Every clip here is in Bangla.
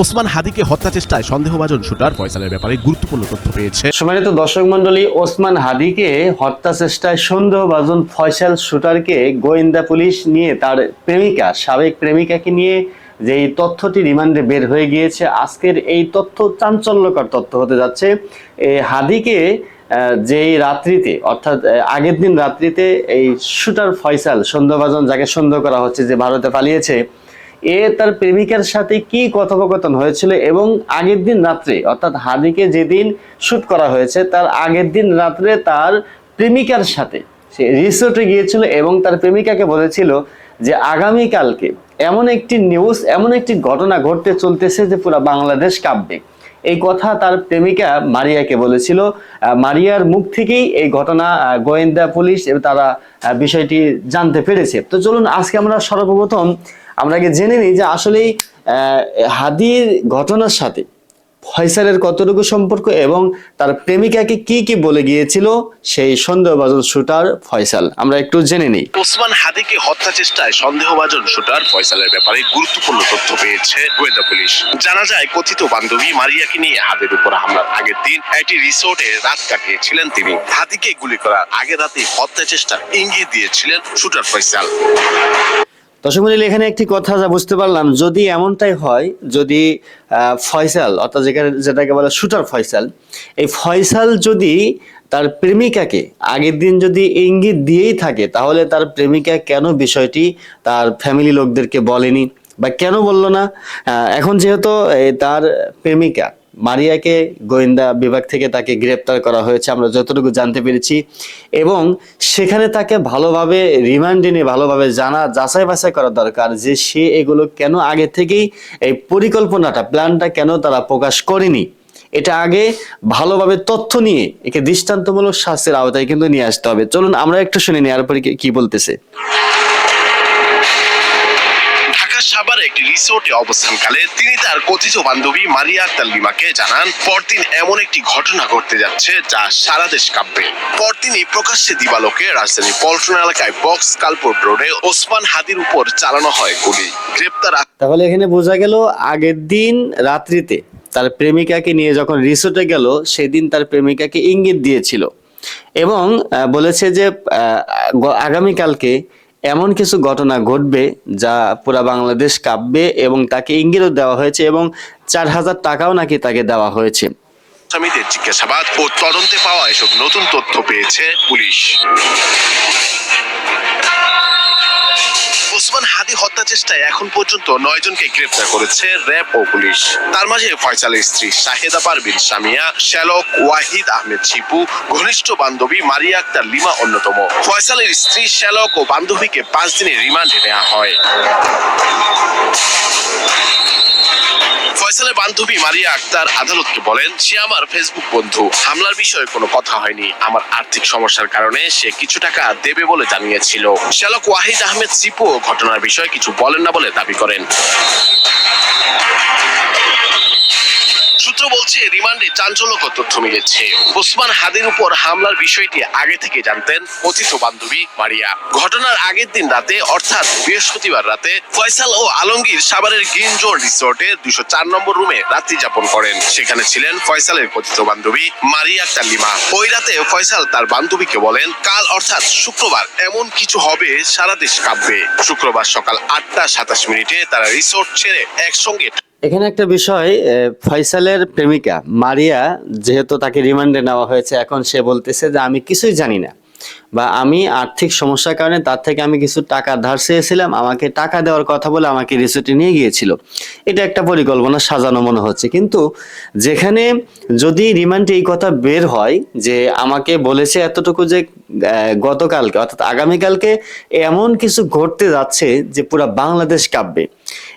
ওসমান হাদিকে হত্যা চেষ্টায় সন্দেহভাজন শুটার ফয়সালের ব্যাপারে গুরুত্বপূর্ণ তথ্য পেয়েছে। সম্মানিত দর্শক মন্ডলী ওসমান হাদিকে হত্যা চেষ্টায় সন্দেহভাজন ফয়সাল শুটারকে গোয়েন্দা পুলিশ নিয়ে তার প্রেমিকা, সাবেক প্রেমিকাকে নিয়ে যে এই তথ্যটি রিমান্ডে বের হয়ে গিয়েছে, আজকের এই তথ্য চাঞ্চল্যকর তথ্য হতে যাচ্ছে। হাদিকে যেই রাত্রিতে, অর্থাৎ আগের দিন রাত্রিতে এই শুটার ফয়সাল সন্দেহভাজন যাকে সন্দেহ করা হচ্ছে যে ভারতে পালিয়েছে এ তার প্রেমিকার সাথে কি কথোপকথন হয়েছিল এবং আগের দিন রাত্রে, অর্থাৎ হাদিকে যেদিন শুট করা হয়েছে, তার আগের দিন রাত্রে তার প্রেমিকার সাথে। সে রিসোর্টে গিয়েছিল এবং তার প্রেমিকাকে বলেছিল যে, আগামীকালকে এমন একটি নিউজ, এমন একটি ঘটনা ঘটতে চলতেছে যে পুরো বাংলাদেশ কাঁপবে। এই কথা তার প্রেমিকা মারিয়াকে বলেছিল। মারিয়ার মুখ থেকেই এই ঘটনা গোয়েন্দা পুলিশ তারা বিষয়টি জানতে পেরেছে। তো চলুন, আজকে আমরা সর্বপ্রথম আমরা আগে জেনে নিই যে আসলেই হাদির ঘটনার সাথে ফয়সালের কতটুকু সম্পর্ক এবং তার প্রেমিকাকে কি কি বলে গিয়েছিল সেই সন্দেহভাজন শুটার ফয়সাল। আমরা একটু জেনে নিই। ওসমান হাদিকে হত্যা চেষ্টায় সন্দেহভাজন শুটার ফয়সালের ব্যাপারে গুরুত্বপূর্ণ তথ্য পেয়েছে গোয়েন্দা পুলিশ। জানা যায়, কথিত বান্ধবী মারিয়াকে নিয়ে হাদের উপর হামলার আগের দিন একটি রিসোর্টে রাত কাটিয়েছিলেন তিনি। হাদিকে গুলি করার আগে রাতে হত্যা চেষ্টার ইঙ্গিত দিয়েছিলেন শুটার ফয়সাল। দর্শক মন্ডলী, এখানে একটি কথা যা বুঝতে পারলাম যদি এমনটাই হয় যদি ফয়সাল অর্থাৎ যেখানে যেটাকে বলে শুটার ফয়সাল এই ফয়সাল যদি তার প্রেমিকাকে আগের দিন যদি ইঙ্গিত দিয়েই থাকে তাহলে তার প্রেমিকা কেন বিষয়টি তার ফ্যামিলি লোকদেরকে বলেনি বা কেন বলল না? এখন যেহেতু তার প্রেমিকা মারিয়াকে গোয়েন্দা বিভাগ থেকে তাকে গ্রেপ্তার করা হয়েছে, আমরা যতটুকু জানতে পেরেছি। এবং সেখানে তাকে ভালোভাবে রিমান্ডে নিয়ে ভালোভাবে জানা, যাচাই বাছাই করা দরকার যে সে এগুলো কেন আগে থেকেই এই পরিকল্পনাটা, প্ল্যানটা কেন তারা প্রকাশ করেনি। এটা আগে ভালোভাবে তথ্য নিয়ে, একে দৃষ্টান্তমূলক শাস্তির আওতায় কিন্তু নিয়ে আসতে হবে। চলুন, আমরা একটু শুনে নিই এরপরে কি- বলতেছে। সাভারে একটি রিসোর্টে অবস্থানকালে তিনি তার কথিত বান্ধবী মারিয়া আক্তার লিমাকে জানান, পরদিন এমন একটি ঘটনা ঘটতে যাচ্ছে যা সারা দেশ কাঁপবে। পরদিনই প্রকাশ্যে দিবালোকে রাজধানী পল্টন এলাকায় বক্স কালপুর রোডে ওসমান হাদির উপর চালানো হয় গুলি। গ্রেপ্তার তাহলে এখানে বোঝা গেল আগের দিন রাত্রিতে তার প্রেমিকাকে নিয়ে যখন রিসোর্টে গেল, সেদিন তার প্রেমিকাকে ইঙ্গিত দিয়েছিল। এবং বলেছে যে আগামীকালকে এমন কিছু ঘটনা ঘটবে যা পুরা বাংলাদেশ কাঁপবে এবং তাকে ইঙ্গিতও দেওয়া হয়েছে এবং চার হাজার টাকাও নাকি তাকে দেওয়া হয়েছে। আসামিদের জিজ্ঞাসাবাদ ও তদন্তে পাওয়া এসব নতুন তথ্য পেয়েছে পুলিশ। ওসমান হাদি হত্যা চেষ্টায় এখন পর্যন্ত নয় জনকে গ্রেপ্তার করেছে র্যাব ও পুলিশ। তার মাঝে ফয়সালের স্ত্রী শাহেদা পারবিন সামিয়া শ্যালক, ওয়াহিদ আহমেদ ছিপু ঘনিষ্ঠ বান্ধবী মারিয়া আক্তার লিমা অন্যতম। ফয়সালের স্ত্রী, শ্যালক ও বান্ধবীকে পাঁচ দিনের রিমান্ডে নেওয়া হয়। ফয়সালের বান্ধবী মারিয়া আক্তার আদালতকে বলেন, সে আমার ফেসবুক বন্ধু। হামলার বিষয়ে কোনো কথা হয়নি। আমার আর্থিক সমস্যার কারণে সে কিছু টাকা দেবে বলে জানিয়েছিল। শ্যালক ওয়াহিদ আহমেদ সিপু ঘটনার বিষয়ে কিছু বলেন না বলে দাবি করেন। সূত্র বলছে, রিমান্ডে চাঞ্চল্যকর তথ্য মিলেছে। ওসমান হাদির উপর হামলার বিষয়টি আগে থেকে জানতেন কথিত বান্ধবী মারিয়া। ঘটনার আগের দিন রাতে, অর্থাৎ বৃহস্পতিবার রাতে, ফয়সাল ও আলমগীর সাভারের গ্রিন রিসোর্টে দুশো চার নম্বর রুমে রাত্রি যাপন করেন। সেখানে ছিলেন ফয়সালের কথিত বান্ধবী মারিয়া আক্তার ওই রাতে ফয়সাল তার বান্ধবীকে বলেন, কাল অর্থাৎ শুক্রবার এমন কিছু হবে, সারা দেশ কাঁপবে। শুক্রবার সকাল আটটা সাতাশ মিনিটে তারা রিসোর্ট ছেড়ে একসঙ্গে এখানে একটা বিষয় ফয়সালের প্রেমিকা মারিয়া যেহেতু তাকে রিমান্ডে নেওয়া হয়েছে, এখন সে বলতেছে যে আমি কিছুই জানি না বা আমি আর্থিক সমস্যার কারণে তার থেকে আমি কিছু টাকা ধার চেয়েছিলাম, আমাকে টাকা দেওয়ার কথা বলে আমাকে রিসোর্টে নিয়ে গিয়েছিল। এটা একটা পরিকল্পনা সাজানো মনে হচ্ছে। কিন্তু যেখানে যদি রিমান্ডে এই কথা বের হয় যে আমাকে বলেছে এতটুকু যে গতকালকে অর্থাৎ আগামীকালকে এমন কিছু ঘটতে যাচ্ছে যে পুরো বাংলাদেশ কাঁপবে।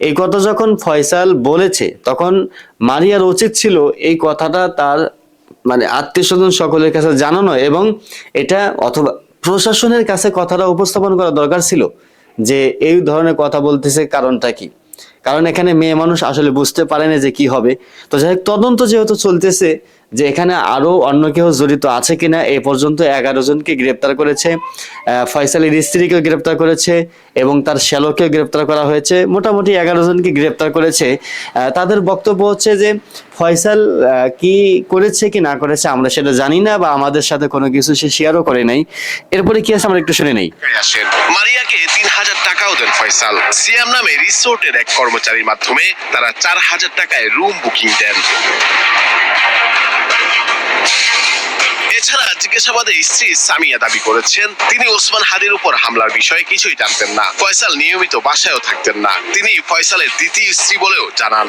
এই কথা যখন ফয়সাল বলেছে, তখন মারিয়ার উচিত ছিল এই কথাটা তার মানে আত্মীয় স্বজন সকলের কাছে জানানো এবং এটা অথবা প্রশাসনের কাছে কথাটা উপস্থাপন করা দরকার ছিল যে এই ধরনের কথা বলতেছে কারণটা কি। কারণ এখানে মেয়ে মানুষ আসলে বুঝতে পারে না যে কি হবে। তো যাই হোক, তদন্ত যেহেতু চলতেছে যে এখানে আরও অন্য কেউ জড়িত আছে কিনা, এ পর্যন্ত এগারো জনকে গ্রেপ্তার করেছে ফয়সালের স্ত্রীকেও গ্রেপ্তার করেছে এবং তার শ্যালককেও গ্রেপ্তার করা হয়েছে। মোটামুটি এগারো জনকে গ্রেপ্তার করেছে। তাদের বক্তব্য হচ্ছে যে ফয়সাল কি করেছে কি না করেছে আমরা সেটা জানি না বা আমাদের সাথে কোনো কিছু সে শেয়ারও করে নাই। এরপরে কি আছে আমরা একটু শুনে নেই। মারিয়াকে তিন হাজার টাকাও দেন ফয়সাল। সিয়াম নামে রিসোর্টের এক কর্মচারীর মাধ্যমে তারা চার হাজার টাকায় রুম বুকিং দেন। এছাড়া জিজ্ঞাসাবাদে স্ত্রী সামিয়া দাবি করেছেন, তিনি ওসমান হাদির উপর হামলার বিষয়ে কিছুই জানতেন না। ফয়সাল নিয়মিত বাসায়ও থাকতেন না। তিনি ফয়সালের দ্বিতীয় স্ত্রী বলেও জানান।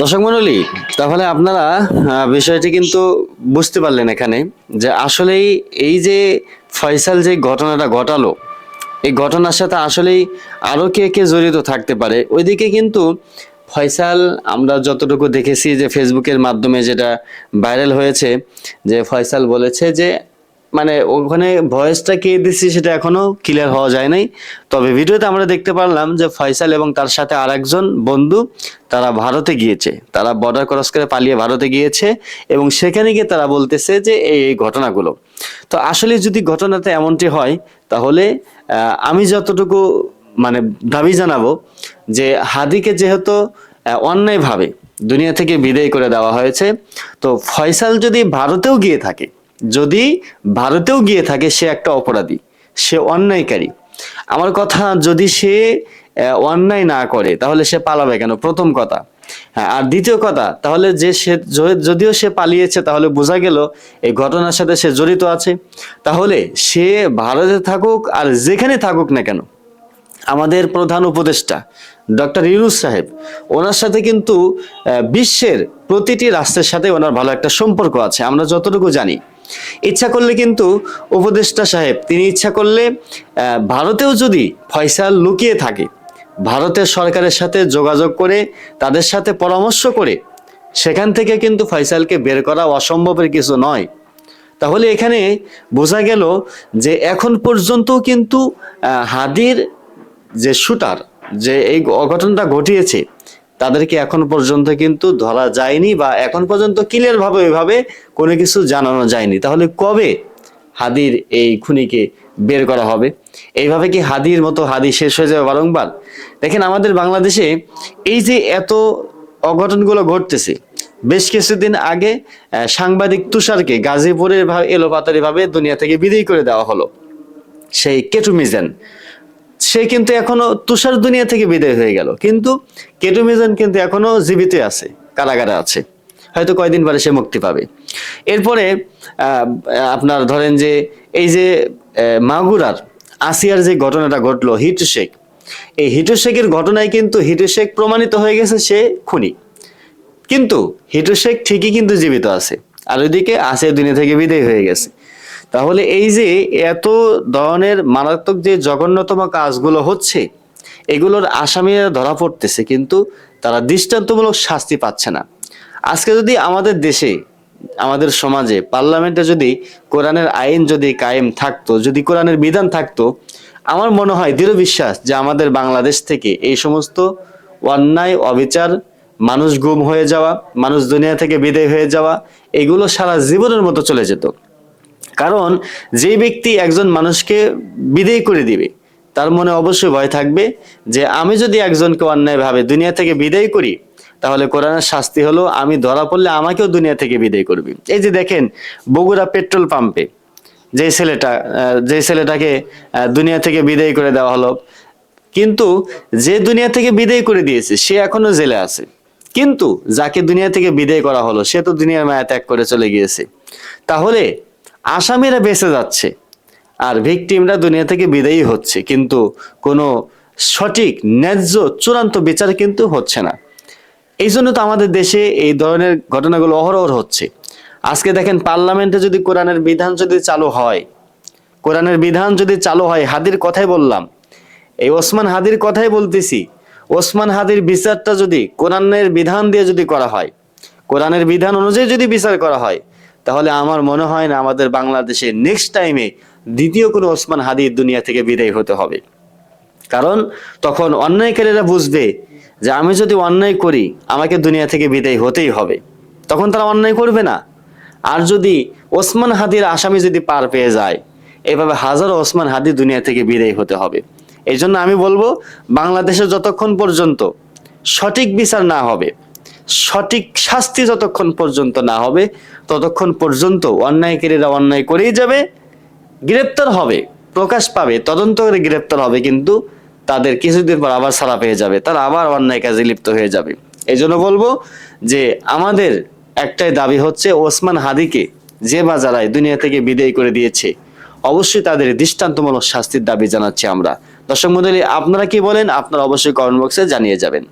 দর্শক মন্ডলী তাহলে আপনারা বিষয়টি কিন্তু বুঝতে পারলেন এখানে যে আসলেই এই যে ফয়সাল যে ঘটনাটা ঘটালো, এই ঘটনার সাথে আসলেই আরও কে কে জড়িত থাকতে পারে, ওইদিকে কিন্তু ফয়সাল আমরা যতটুকু দেখেছি যে ফেসবুকের মাধ্যমে যেটা ভাইরাল হয়েছে, যে ফয়সাল বলেছে যে মানে ওখানে ভয়েসটা কে দিচ্ছে সেটা এখনও ক্লিয়ার হওয়া যায় নাই। তবে ভিডিওতে আমরা দেখতে পারলাম যে ফয়সাল এবং তার সাথে আরেকজন বন্ধু, তারা ভারতে গিয়েছে। তারা বর্ডার ক্রস করে পালিয়ে ভারতে গিয়েছে এবং সেখানে গিয়ে তারা বলতেছে যে এই এই ঘটনাগুলো। তো আসলে যদি ঘটনাতে এমনটি হয়, তাহলে আমি যতটুকু মানে দাবি জানাব যে হাদিকে যেহেতু অন্যায়ভাবে দুনিয়া থেকে বিদায় করে দেওয়া হয়েছে, তো ফয়সাল যদি ভারতেও গিয়ে থাকে যদি ভারতেও গিয়ে থাকে সে একটা অপরাধী, সে অন্যায়কারী। আমার কথা, যদি সে অন্যায় না করে, তাহলে সে পালাবে কেন? প্রথম কথা। হ্যাঁ আর দ্বিতীয় কথা, তাহলে যে সে যদিও সে পালিয়েছে, তাহলে বোঝা গেল এই ঘটনার সাথে সে জড়িত আছে। তাহলে সে ভারতে থাকুক আর যেখানে থাকুক না কেন, আমাদের প্রধান উপদেষ্টা, ডক্টর ইউনুস সাহেব, ওনার সাথে কিন্তু বিশ্বের প্রতিটি রাষ্ট্রের সাথে ওনার ভালো একটা সম্পর্ক আছে। আমরা যতটুকু জানি ইচ্ছা করলে কিন্তু উপদেষ্টা সাহেব, তিনি ইচ্ছা করলে ভারতেও যদি ফয়সাল লুকিয়ে থাকে, ভারতের সরকারের সাথে যোগাযোগ করে, তাদের সাথে পরামর্শ করে, সেখান থেকে কিন্তু ফয়সালকে বের করা অসম্ভবের কিছু নয়। তাহলে এখানে বোঝা গেল যে এখন পর্যন্ত কিন্তু হাদির যে শুটার, যে এই অঘটনটা ঘটিয়েছে তাদেরকে এখন পর্যন্ত কিন্তু ধরা যায়নি বা এখন পর্যন্ত ক্লিয়ার ভাবে ওইভাবে কোনো কিছু জানানো যায়নি। তাহলে কবে হাদির এই খুনিকে বের করা হবে? এইভাবে কি হাদির মতো হাদি শেষ হয়ে যাবে বারংবার? দেখেন আমাদের বাংলাদেশে এই যে এত অঘটনগুলো ঘটতেছে, বেশ কিছুদিন আগে সাংবাদিক তুষারকে গাজীপুরের ভাবে এলোপাতারি ভাবে দুনিয়া থেকে বিদায় করে দেওয়া হলো। সেই কেটু মিজান সে কিন্তু এখনও তুষার দুনিয়া থেকে বিদায় হয়ে গেল। কিন্তু কেটু মিজান কিন্তু এখনও জীবিত আছে, কারাগারে আছে। হয়তো কয়দিন পরে সে মুক্তি পাবে। এরপরে আপনার ধরেন যে এই যে মাগুরার আসিয়ার যে ঘটনাটা ঘটলো, হিটু শেখ। এই হিটু শেখের ঘটনায় কিন্তু হিটু শেখ প্রমাণিত হয়ে গেছে সে খুনি। কিন্তু হিটু শেখ ঠিকই কিন্তু জীবিত আছে। আর ওইদিকে আসিয়া দুনিয়া থেকে বিদায় হয়ে গেছে। তাহলে এই যে এত ধরনের মারাত্মক যে জঘন্যতম কাজগুলো হচ্ছে, এগুলোর আসামিরা ধরা পড়তেছে, কিন্তু তারা দৃষ্টান্তমূলক শাস্তি পাচ্ছে না। আজকে যদি আমাদের দেশে, আমাদের সমাজে, পার্লামেন্টে যদি কোরআনের আইন যদি কায়েম থাকতো, যদি কোরআনের বিধান থাকতো, আমার মনে হয় দৃঢ় বিশ্বাস যে আমাদের বাংলাদেশ থেকে এই সমস্ত অন্যায়, অবিচার, মানুষ গুম হয়ে যাওয়া, মানুষ দুনিয়া থেকে বিদায় হয়ে যাওয়া, এগুলো সারা জীবনের মতো চলে যেত। কারণ যে ব্যক্তি একজন মানুষকে বিদায় করে দিবে, তার মনে অবশ্যই ভয় থাকবে যে আমি যদি একজনকে অন্যায়ভাবে দুনিয়া থেকে বিদায় করি, তাহলে কোরআনের শাস্তি হলো আমি ধরা পড়লে আমাকেও দুনিয়া থেকে বিদায় করবে। এই যে দেখেন বগুড়া পেট্রোল পাম্পে যে ছেলেটা যে ছেলেটাকে দুনিয়া থেকে বিদায় করে দেওয়া হলো, কিন্তু যে দুনিয়া থেকে বিদায় করে দিয়েছে, সে এখনও জেলে আছে। কিন্তু যাকে দুনিয়া থেকে বিদায় করা হলো, সে তো দুনিয়ার মায়া ত্যাগ করে চলে গিয়েছে। তাহলে আসামিরা বেঁচে যাচ্ছে। আর ভিকটিমরা দুনিয়া থেকে বিদায়ী হচ্ছে, কিন্তু কোনো সঠিক, ন্যায্য, চূড়ান্ত বিচার কিন্তু হচ্ছে না। এই জন্য তো আমাদের দেশে এই ধরনের ঘটনাগুলো অহরহর হচ্ছে। আজকে দেখেন পার্লামেন্টে যদি কোরআনের বিধান যদি চালু হয়, কোরআনের বিধান যদি চালু হয়, হাদির কথাই বললাম। এই ওসমান হাদির কথাই বলতেছি, ওসমান হাদির বিচারটা যদি কোরআনের বিধান দিয়ে যদি করা হয়, কোরআনের বিধান অনুযায়ী যদি বিচার করা হয় তাহলে আমার মনে হয় না আমাদের বাংলাদেশে নেক্সট টাইমে দ্বিতীয় কোনো ওসমান হাদির দুনিয়া থেকে বিদায় হতে হবে। কারণ তখন অন্যায়কারীরা বুঝবে যে আমি যদি অন্যায় করি, আমাকে দুনিয়া থেকে বিদায় হতেই হবে। তখন তারা অন্যায় করবে না। আর যদি ওসমান হাদির আসামি যদি পার পেয়ে যায়, এভাবে হাজারো ওসমান হাদি দুনিয়া থেকে বিদায় হতে হবে। এই জন্য আমি বলব বাংলাদেশে যতক্ষণ পর্যন্ত সঠিক বিচার না হবে সঠিক শাস্তি যতক্ষণ পর্যন্ত না হবে, ততক্ষণ পর্যন্ত অন্যায়কারীরা অন্যায় করেই যাবে, গ্রেপ্তার হবে, প্রকাশ পাবে, তদন্ত করে গ্রেপ্তার হবে, কিন্তু তাদের কিছুদিন পর আবার ছাড়া পেয়ে যাবে, তারা আবার অন্যায় কাজে লিপ্ত হয়ে যাবে। এই জন্য বলব যে আমাদের একটাই দাবি হচ্ছে, ওসমান হাদিকে যে বা যারাই দুনিয়া থেকে বিদায় করে দিয়েছে, অবশ্যই তাদের দৃষ্টান্তমূলক শাস্তির দাবি জানাচ্ছি আমরা। দর্শক মন্ডলী, আপনারা কি বলেন? আপনারা অবশ্যই কমেন্ট বক্সে জানিয়ে যাবেন।